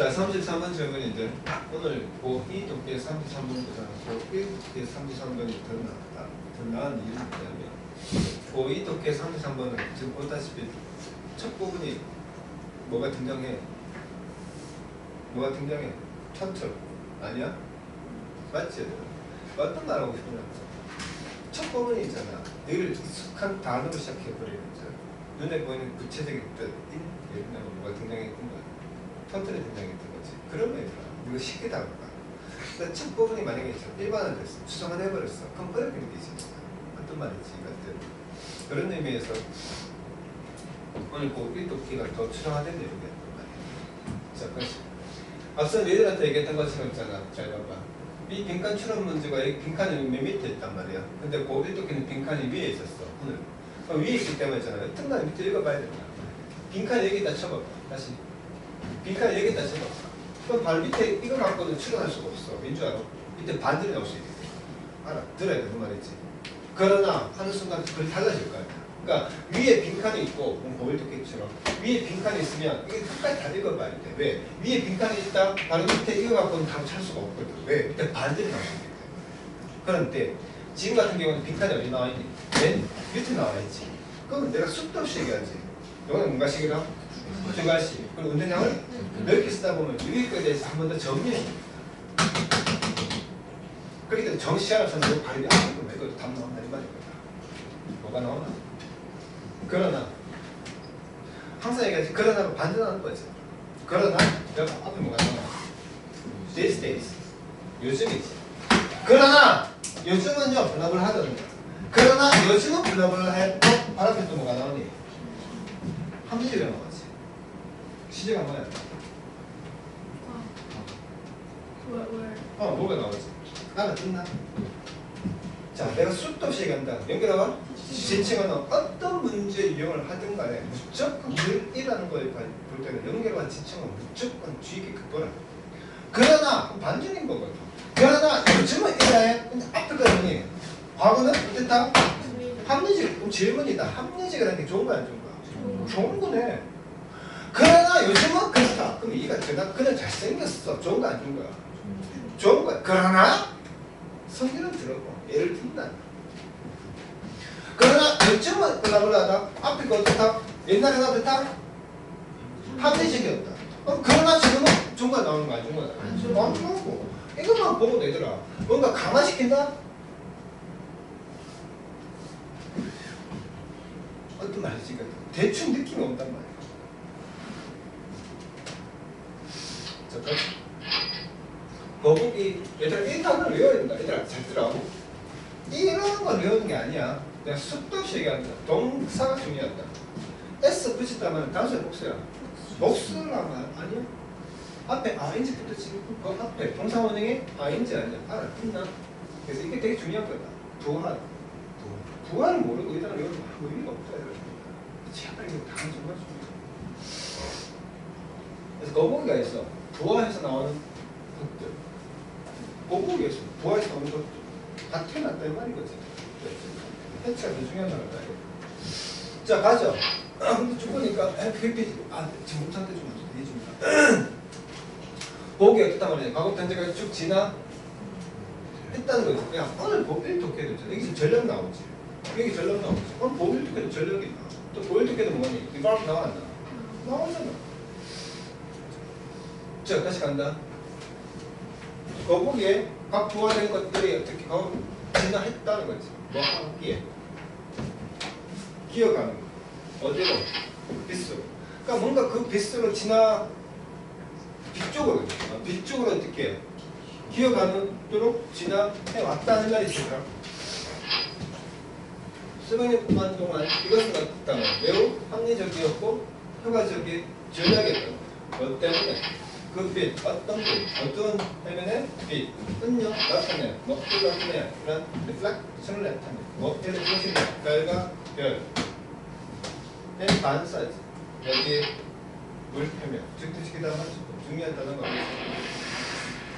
자, 33번 질문인데 오늘 고2 독해 33번보다 고1 독해 33번이 더 나았다. 더 나은 이유는 뭐냐면 고2 독해 33번은 지금 보다시피 첫 부분이 뭐가 등장해? 뭐가 등장해? 천철 아니야? 맞지? 어떤 말 하고 싶냐? 첫 부분이 있잖아. 늘 익숙한 단어로 시작해버리는 거죠. 눈에 보이는 구체적인 뜻, 인, 예를 들면 뭐가 등장했던 거야. 터틀이 등장했던 거지. 그러면 얘들아, 이거 쉽게 다룰까? 그러니까 첫 부분이 만약에 일반화 됐어. 추정을 해버렸어. 그럼 어렵게 느끼지. 어떤 말인지 이것들. 그런 의미에서 오늘 그 일독기가 더 추정화된 내용이었단 말이야. 자, 그렇지. 앞서 얘들한테 얘기했던 것처럼 있잖아. 잘 봐봐. 이 빈칸 추론 문제가 이 빈칸이 맨 밑에 있단 말이야. 근데 그 일독기는 빈칸이 위에 있었어. 오늘. 위에 있기 때문에 있잖아. 틈날 밑에 읽어봐야 된다. 빈칸 여기다 쳐봐. 다시. 빈칸 여기다 쳐봐. 그럼 발 밑에 이걸 갖고는 추론할 수가 없어. 왠줄 알아? 밑에 반들이 나올 수 있게. 알아. 들어야 되는 말이지. 그러나 하는 순간 그걸 달라질 거야. 그러니까 위에 빈칸이 있고 뭐 보일도끼처럼 위에 빈칸이 있으면 이게 끝까지 다 읽어봐야 돼. 왜? 위에 빈칸이 있다. 바로 밑에 이거 갖고는 답을 찾을 수가 없거든. 왜? 밑에 반들이 나올 수 때문에. 그런데 지금 같은 경우는 빈칸이 어디 나와 있니? 맨 밑에 나와 있지. 그러면 내가 숫도 없이 얘기하지. 이거는 뭔가 식이라? 두 가지. 그리고 운전량을 넓게 쓰다 보면 여기까지 대해서 한 번 더 정리해. 그렇기 때문에 선생님 발음이 안 되고 이것도 답 나온다 이 말이거든. 뭐가 나오나? 그러나 항상 얘기하지 그러나가 반전하는 거지. 그러나 여기 앞에 뭐가 나오나? These days. 요즘이지. 그러나 요즘은요 블랍을 하거든요. 그러나 요즘은 블랍을 해도 바로 앞에 또 뭐가 나오니? 합리적이 나오지. 시제가 뭐야? Where, where? 어, 뭐가 나오지? 알아듣나? 자, 내가 수도 없이 얘기한다. 연결해봐. 지칭은 어떤 문제 이용을 하든 간에 무조건 늘이라는 거에 볼 때는 연결과 지칭은 무조건 주의 깊게 보라. 그러나 반전인 거거든. 그러나 요즘은. 근데 앞에 거니 과거는 어땠다? 합리적. 그럼 질문이다. 합리적이라는 게 좋은 거야, 안 좋은 거야? 좋은 거네. 요즘은 그렇다. 그럼 이가 제가 그는 잘생겼어. 좋은 거안 좋은 거야? 좋은 거야. 그러나 성질은 들었고 예를 든다. 그러나 요즘은 블라블라다. 앞에 거 어떻다? 옛날에는 어떻다? 합리적이었다. 어, 그러나 지금은 좋은 거 나오는 거안 좋은 거안 거고 이것만 보고 되더라. 뭔가 강화시킨다? 어떤 말이지? 대충 느낌이 온단 말이야. 잠깐. 거북이 얘들아 이 단어를 외워야 된다. 얘들아 잘 들어. 이런 걸 외우는 게 아니야. 내가 숫도 없이 얘기한다. 동사가 중요하다. S 붙였다면 단수의 복수야. 복수라면 아니야? 앞에 ing 붙었지. 그 앞에 동사 원형에 ing 아니야. 알아듣나? 그래서 이게 되게 중요한 거다. 부활. 부활을 모르고 외우면 아무 의미가 없다. 제발 이거 단어 정말 중요해. 그래서 거북이가 있어. 부화에서 나오는 것들. 거북이에서 부화에서 나오는 것들. 다 태어났다 이 말이거지. 해체가 더 중요한 거다. 자 가죠. 근데 죽으니까 그게 아 지금 못한테 좀 해줍니다. 보기 어떻단 말이냐. 과거 현재가 쭉 지나 했다는 거지. 그냥 오늘 보일 독해도 있잖아. 여기 지금 전력 나오지. 여기 전력 나오지. 오늘 보일 독해도 전력이 나와. 또 보일 독해도 뭐니? 이거 나왔나? 나오잖아. 자 다시 간다. 거북이에 각 부화된 것들이 어떻게 거 진화했다는 거지. 뭐 하기에 기어가는 거. 어디로? 빗으로. 그러니까 뭔가 그 빗으로 지나 뒤쪽으로 어, 뒤쪽으로 어떻게 기어가도록 지나해 왔다는 말이 있어요. 수백년 동안 이것을 갖다가 매우 합리적이었고 효과적인 전략이었던 것 때문에 그 빛, 어떤 빛, 어떤 해면의 빛, 은요, 나타내, 먹고 나타내, 그런 리플렉션을 나타내, 먹태를 중심에 별과 별, 의 반사지, 여기 물 표면, 즉 뜻이기도 하면 중요한 단어가 없습니다.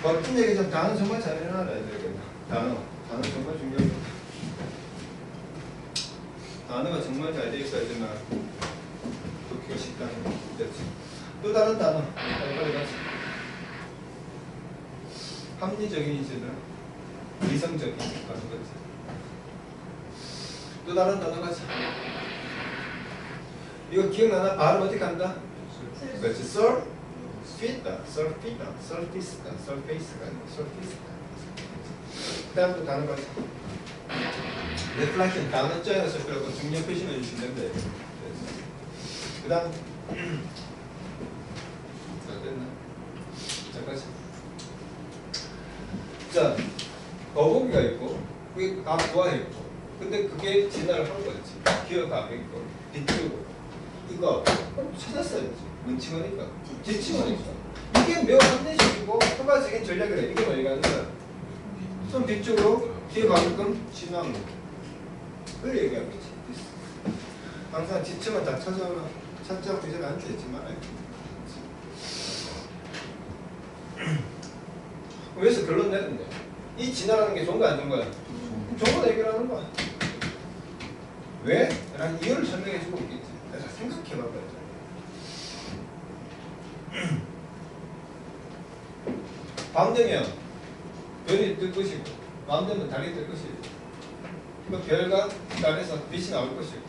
멋진 얘기 좀 단어 정말 잘 해놔야 되겠다. 단어, 단어 정말 중요합니다. 단어가 정말 잘돼 있어야지만 듣기가 쉽다는 거지. 또 다른 단어, 빨리 가자. 합리적인 이제는 이성적인 가는 거지. 또 다른 단어가 있어. 이거 기억나나? 발음 어떻게 한다? 그렇지. 썰, 피다, 썰 피다, 썰 피스다, 썰 페이스가 아니고 썰 피스다. 그 다음 또 단어가 있어. reflection 단어 짜여서 그리고 중요 표시해 주시면 됩니다. 그 다음 자 됐나? 잠깐만. 자 거북이가 있고 그게 다 부하 있고 근데 그게 진화를 한 거지. 기어가 있고 뒤쪽으로 이거 찾았어야지. 문칭어니까 뒤칭어니까 이게 매우 합리적이고 효과적인 전략이라 이게 뭐 얘기하는 거야. 좀 뒤쪽으로 뒤에 가게끔 진화하는 거. 그걸 얘기하고 있지. 항상 지침은 다 찾아오나 찾자고 이제는 안 되지 말아요. 그래서 결론 내는데 이 진화라는 게 좋은 거야 안 좋은 거야? 좋은 거 얘기하는 거야. 왜? 라는 이유를 설명해 주고 있겠지. 내가 생각해 봐봐야죠. 밤 되면 별이 뜰 것이고 밤 되면 달이 뜰 것이고 그 별과 달에서 빛이 나올 것이고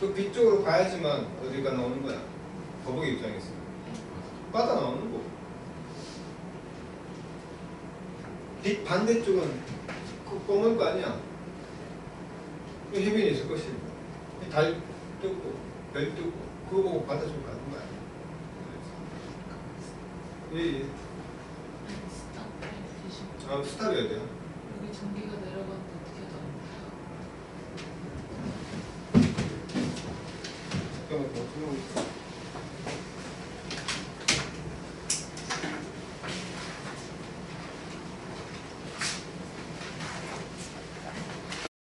그 빛 쪽으로 가야지만 어디가 나오는 거야 거북이 입장에서 바다 나오는 거고 빛 반대쪽은 그 검은 거 아니야? 그 해변이 있을 것이고 달 뜨고 별 뜨고 그거 보고 바다 가는 거야? 예, 예. 스탑 아 스탑이어야 돼요? 여기 전기가 내려갔는데